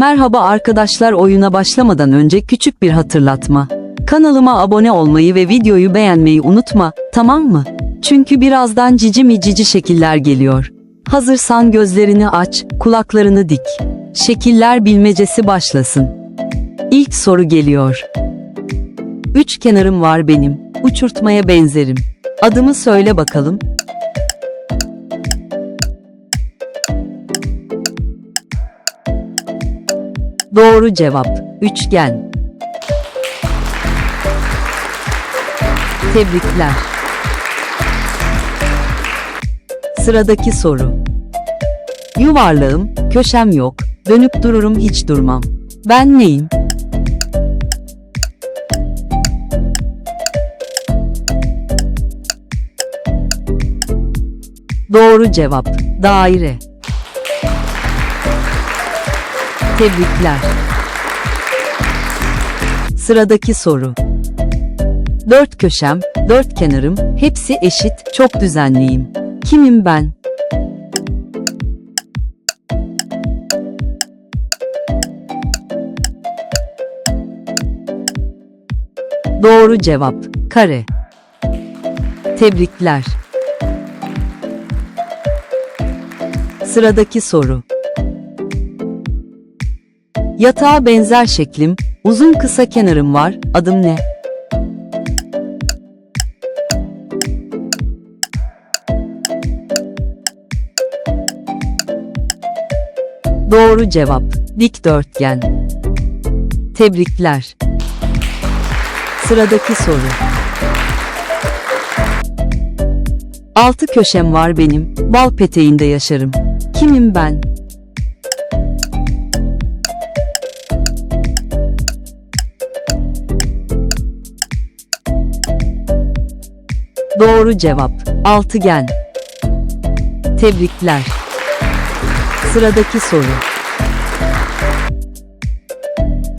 Merhaba arkadaşlar oyuna başlamadan önce küçük bir hatırlatma. Kanalıma abone olmayı ve videoyu beğenmeyi unutma, tamam mı? Çünkü birazdan cici mi cici şekiller geliyor. Hazırsan gözlerini aç, kulaklarını dik. Şekiller bilmecesi başlasın. İlk soru geliyor. Üç kenarım var benim, uçurtmaya benzerim. Adımı söyle bakalım. Doğru cevap, üçgen. Tebrikler. Sıradaki soru. Yuvarlağım, köşem yok, dönüp dururum hiç durmam. Ben neyim? Doğru cevap, daire. Tebrikler. Sıradaki soru. Dört köşem, dört kenarım, hepsi eşit, çok düzenliyim. Kimim ben? Doğru cevap, kare. Tebrikler. Sıradaki soru. Yatağa benzer şeklim, uzun kısa kenarım var, adım ne? Doğru cevap, dikdörtgen. Tebrikler. Sıradaki soru. Altı köşem var benim, bal peteğinde yaşarım. Kimim ben? Doğru cevap, altıgen. Tebrikler. Sıradaki soru.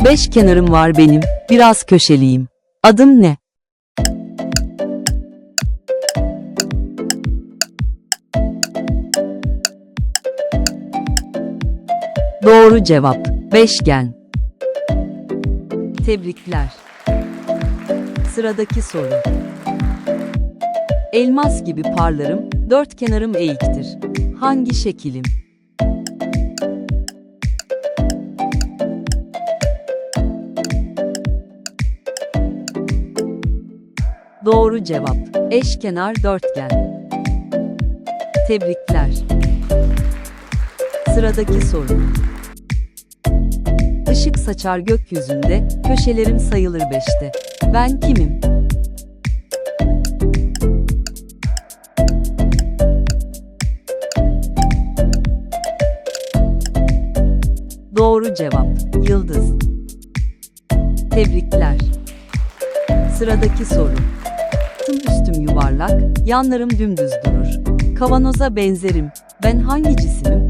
Beş kenarım var benim, biraz köşeliyim. Adım ne? Doğru cevap, beşgen. Tebrikler. Sıradaki soru. Elmas gibi parlarım, dört kenarım eğiktir. Hangi şekilim? Doğru cevap. Eşkenar dörtgen. Tebrikler. Sıradaki soru. Işık saçar gökyüzünde, köşelerim sayılır beşte. Ben kimim? Doğru cevap, yıldız. Tebrikler. Sıradaki soru. Tım üstüm yuvarlak, yanlarım dümdüz durur. Kavanoza benzerim. Ben hangi cisimim?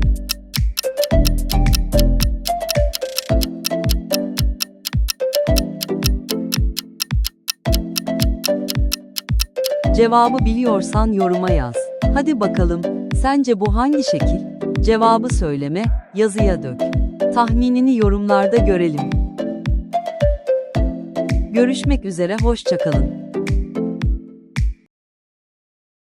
Cevabı biliyorsan yoruma yaz. Hadi bakalım, sence bu hangi şekil? Cevabı söyleme, yazıya dök. Tahminini yorumlarda görelim. Görüşmek üzere, hoşçakalın.